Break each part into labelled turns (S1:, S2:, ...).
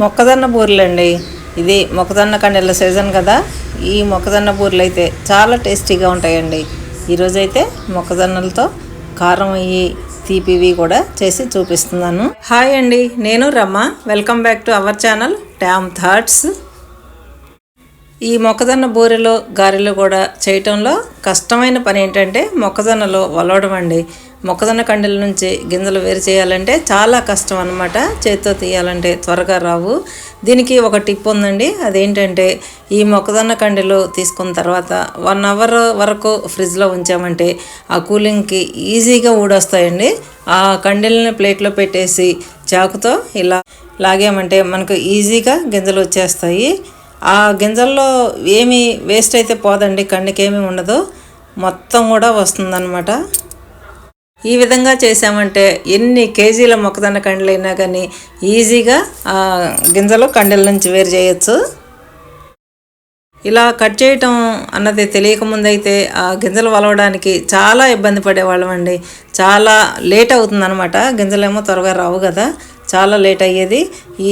S1: మొక్కజొన్న బూరెలు అండి ఇది మొక్కజొన్న కండెల సీజన్ కదా. ఈ మొక్కజొన్న బూరెలు అయితే చాలా టేస్టీగా ఉంటాయండి. ఈరోజైతే మొక్కజొన్నలతో కారం అయ్యి తీపివి కూడా చేసి చూపిస్తున్నాను. హాయ్ అండి నేను Ramma welcome back to our channel ట్యామ్ thoughts. ఈ మొక్కజొన్న బూరెలో గారెలు కూడా చేయటంలో కష్టమైన పని ఏంటంటే మొక్కజొన్నలో వలవడం అండి. మొక్కజొన్న కండెల నుంచి గింజలు వేరు చేయాలంటే చాలా కష్టం అనమాట చేతితో తీయాలంటే త్వరగా రావు. దీనికి ఒక టిప్ ఉందండి. అదేంటంటే ఈ మొక్కజొన్న కండెలు తీసుకున్న తర్వాత వన్ అవర్ వరకు ఫ్రిడ్జ్లో ఉంచామంటే ఆ కూలింగ్కి ఈజీగా ఊడొస్తాయండి. ఆ కండెల్ని ప్లేట్లో పెట్టేసి చాకుతో ఇలా లాగామంటే మనకు ఈజీగా గింజలు వచ్చేస్తాయి. ఆ గింజల్లో ఏమి వేస్ట్ అయితే పోదండి కండికేమీ ఉండదు. మొత్తం కూడా వస్తుందన్నమాట. ఈ విధంగా చేసామంటే ఎన్ని కేజీల మొక్కజొన్న అయినా కానీ ఈజీగా ఆ గింజలు కండెల నుంచి వేరు చేయొచ్చు. ఇలా కట్ చేయటం అన్నది తెలియకముందైతే ఆ గింజలు వలవడానికి చాలా ఇబ్బంది పడేవాళ్ళం అండి చాలా లేట్ అవుతుందన్నమాట. గింజలేమో త్వరగా రావు కదా. చాలా లేట్ అయ్యేది.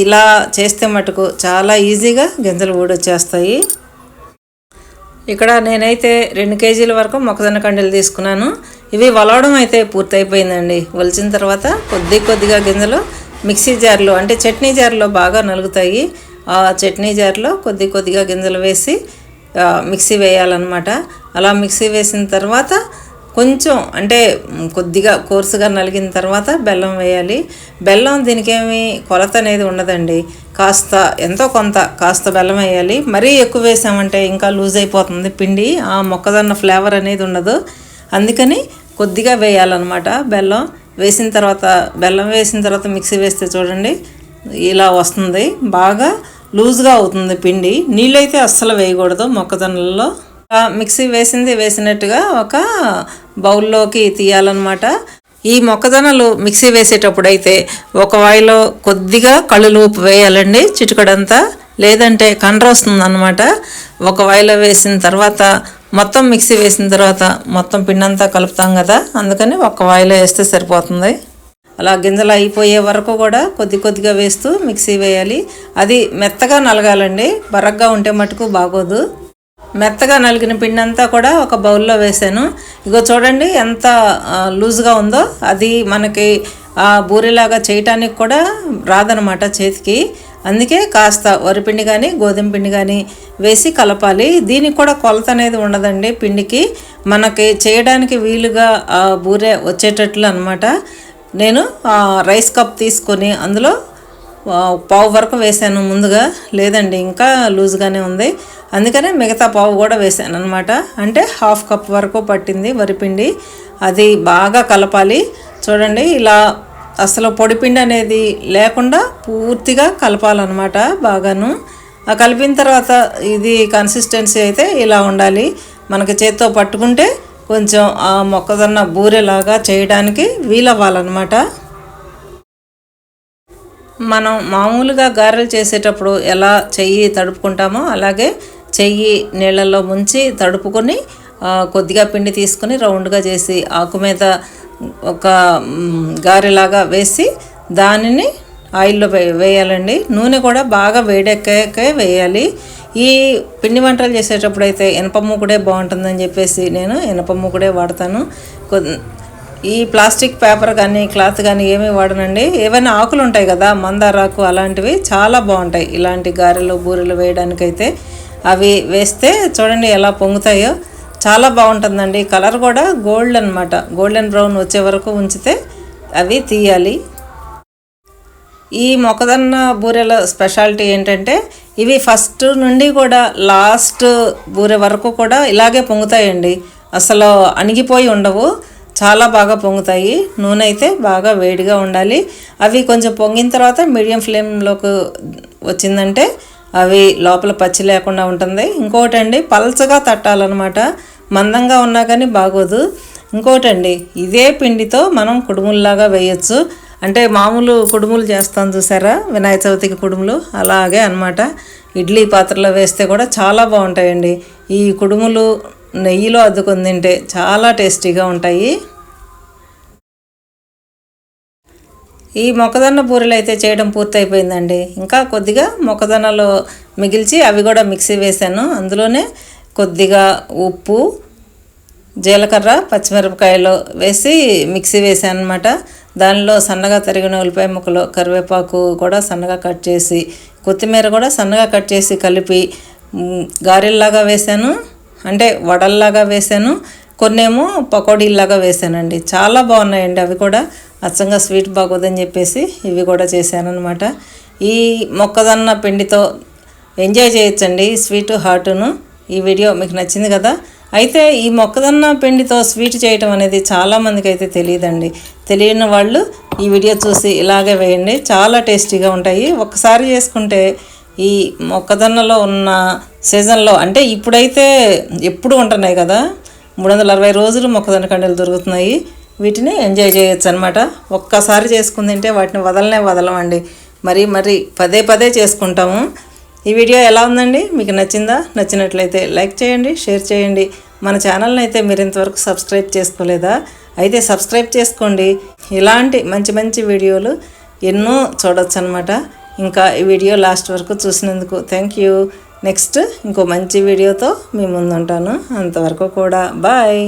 S1: ఇలా చేస్తే మటుకు చాలా ఈజీగా గింజలు ఊడొచ్చేస్తాయి. ఇక్కడ నేనైతే రెండు కేజీల వరకు మొక్కజొన్న కండలు తీసుకున్నాను. ఇవి వలవడం అయితే పూర్తయిపోయిందండి. వలిచిన తర్వాత కొద్ది కొద్దిగా గింజలు మిక్సీ జార్లో అంటే చట్నీ జార్లో బాగా నలుగుతాయి. ఆ చట్నీ జార్లో కొద్ది కొద్దిగా గింజలు వేసి మిక్సీ వేయాలన్నమాట. అలా మిక్సీ వేసిన తర్వాత కొంచెం అంటే కొద్దిగా కోర్సుగా నలిగిన తర్వాత బెల్లం వేయాలి. బెల్లం దీనికేమి కొలత అనేది ఉండదండి. కాస్త ఎంతో కొంత కాస్త బెల్లం వేయాలి. మరీ ఎక్కువ వేసామంటే ఇంకా లూజ్ అయిపోతుంది పిండి. ఆ మొక్కజొన్న ఫ్లేవర్ అనేది ఉండదు. అందుకని కొద్దిగా వేయాలన్నమాట బెల్లం. వేసిన తర్వాత బెల్లం వేసిన తర్వాత మిక్సీ వేస్తే చూడండి ఇలా వస్తుంది. బాగా లూజ్గా అవుతుంది పిండి. నీళ్ళైతే అస్సలు వేయకూడదు మొక్కజొన్నలలో. మిక్సీ వేసింది వేసినట్టుగా ఒక బౌల్లోకి తీయాలన్నమాట. ఈ మొక్కజొన్నలు మిక్సీ వేసేటప్పుడు అయితే ఒక వాయిలో కొద్దిగా కళ్ళు ఉప్పు వేయాలండి చిటికడంతా. లేదంటే కండ్రొస్తుంది అనమాట ఒక వాయిలో వేసిన తర్వాత మొత్తం మిక్సీ వేసిన తర్వాత మొత్తం పిండంతా కలుపుతాం కదా అందుకని ఒక వాయిలో వేస్తే సరిపోతుంది. అలా గింజలు అయిపోయే వరకు కూడా కొద్ది కొద్దిగా వేస్తూ మిక్సీ వేయాలి. అది మెత్తగా నలగాలండి బరగ్గా ఉంటే మటుకు బాగోదు. మెత్తగా నలిగిన పిండి అంతా కూడా ఒక బౌల్లో వేసాను. ఇగో చూడండి ఎంత లూజ్గా ఉందో. అది మనకి ఆ బూరెలాగా చేయటానికి కూడా రాదనమాట చేతికి. అందుకే కాస్త వరిపిండి కానీ గోధుమ పిండి కానీ వేసి కలపాలి. దీనికి కూడా కొలత అనేది ఉండదండి పిండికి. మనకి చేయడానికి వీలుగా ఆ బూరె వచ్చేటట్లు అనమాట నేను రైస్ కప్ తీసుకొని అందులో పావు వరకు వేసాను ముందుగా. లేదండి ఇంకా లూజ్గానే ఉంది. అందుకనే మిగతా పావు కూడా వేసాను అనమాట అంటే హాఫ్ కప్ వరకు పట్టింది వరిపిండి అది బాగా కలపాలి. చూడండి ఇలా అసలు పొడిపిండి అనేది లేకుండా పూర్తిగా కలపాలన్నమాట బాగాను. ఆ కలిపిన తర్వాత ఇది కన్సిస్టెన్సీ అయితే ఇలా ఉండాలి. మనకి చేత్తో పట్టుకుంటే కొంచెం ఆ మొక్కజొన్న బూరెలాగా చేయడానికి వీలవ్వాలన్నమాట. మనం మామూలుగా గారెలు చేసేటప్పుడు ఎలా చెయ్యి తడుపుకుంటామో అలాగే చెయ్యి నీళ్ళల్లో ముంచి తడుపుకొని కొద్దిగా పిండి తీసుకొని రౌండ్గా చేసి ఆకు మీద ఒక గారెలాగా వేసి దానిని ఆయిల్లో వేయాలండి. నూనె కూడా బాగా వేడెక్కాకే వేయాలి. ఈ పిండి వంటలు చేసేటప్పుడు అయితే ఇనప మూకుడే బాగుంటుందని చెప్పేసి నేను ఇనప మూకుడే వాడతాను. ఈ ప్లాస్టిక్ పేపర్ కానీ క్లాత్ కానీ ఏమీ వాడనండి. ఏవైనా ఆకులు ఉంటాయి కదా మందారాకు అలాంటివి చాలా బాగుంటాయి. ఇలాంటి గారెలు బూరెలు వేయడానికైతే అవి వేస్తే చూడండి ఎలా పొంగుతాయో. చాలా బాగుంటుందండి. కలర్ కూడా గోల్డ్ అనమాట గోల్డెన్ బ్రౌన్ వచ్చే వరకు ఉంచితే అవి తీయాలి. ఈ మొక్కజొన్న బూరెల స్పెషాలిటీ ఏంటంటే ఇవి ఫస్ట్ నుండి కూడా లాస్ట్ బూరె వరకు కూడా ఇలాగే పొంగుతాయండి. అసలు అణిగిపోయి ఉండవు. చాలా బాగా పొంగుతాయి. నూనె అయితే బాగా వేడిగా ఉండాలి. అవి కొంచెం పొంగిన తర్వాత మీడియం ఫ్లేమ్లోకి వచ్చిందంటే అవి లోపల పచ్చి లేకుండా ఉంటుంది. ఇంకోటండి పల్చగా తట్టాలన్నమాట. మందంగా ఉన్నా కానీ బాగోదు. ఇంకోటండి ఇదే పిండితో మనం కుడుముల్లాగా వేయచ్చు. అంటే మామూలు కుడుములు చేస్తాం చూసారా? వినాయక చవితికి కుడుములు అలాగే అనమాట ఇడ్లీ పాత్రలో వేస్తే కూడా చాలా బాగుంటాయండి. ఈ కుడుములు నెయ్యిలో అద్దుకొని తింటే చాలా టేస్టీగా ఉంటాయి. ఈ మొక్కజొన్న బూరెలు అయితే చేయడం పూర్తయిపోయిందండి. ఇంకా కొద్దిగా మొక్కజొన్నలో మిగిల్చి అవి కూడా మిక్సీ వేసాను అందులోనే కొద్దిగా ఉప్పు జీలకర్ర పచ్చిమిరపకాయలు వేసి మిక్సీ వేసాను అనమాట దానిలో సన్నగా తరిగిన ఉల్లిపాయ ముక్కలు కరివేపాకు కూడా సన్నగా కట్ చేసి కొత్తిమీర కూడా సన్నగా కట్ చేసి కలిపి గారెల్లాగా వేసాను అంటే వడల్లాగా వేసాను కొన్నేమో పకోడీలాగా వేసానండి. చాలా బాగున్నాయండి అవి కూడా. అచ్చంగా స్వీట్ బాగోదని చెప్పేసి ఇవి కూడా చేశాను ఈ మొక్కజొన్న పిండితో ఎంజాయ్ చేయొచ్చండి స్వీట్ హాటును ఈ వీడియో మీకు నచ్చింది కదా? అయితే ఈ మొక్కజొన్న పిండితో స్వీట్ చేయటం అనేది చాలామందికి అయితే తెలియదండి. తెలియని వాళ్ళు ఈ వీడియో చూసి ఇలాగే వేయండి. చాలా టేస్టీగా ఉంటాయి. ఒక్కసారి చేసుకుంటే ఈ మొక్కజొన్నలో ఉన్న సీజన్లో అంటే ఇప్పుడైతే ఎప్పుడు ఉంటున్నాయి కదా? మూడు వందల అరవై రోజులు మొక్కజొన్న కండలు దొరుకుతున్నాయి. వీటిని ఎంజాయ్ చేయొచ్చు అనమాట ఒక్కసారి చేసుకుని తింటే వాటిని వదలనే వదలమండి. మరి మరి పదే పదే చేసుకుంటాము. ఈ వీడియో ఎలా ఉందండి? మీకు నచ్చిందా? నచ్చినట్లయితే లైక్ చేయండి షేర్ చేయండి. మన ఛానల్ని అయితే మీరు ఇంతవరకు సబ్స్క్రైబ్ చేసుకోలేదా? అయితే సబ్స్క్రైబ్ చేసుకోండి. ఇలాంటి మంచి మంచి వీడియోలు ఎన్నో చూడొచ్చు అనమాట ఇంకా ఈ వీడియో లాస్ట్ వరకు చూసినందుకు థ్యాంక్ యూ నెక్స్ట్ ఇంకో మంచి వీడియోతో మీ ముందుంటాను. అంతవరకు కూడా బాయ్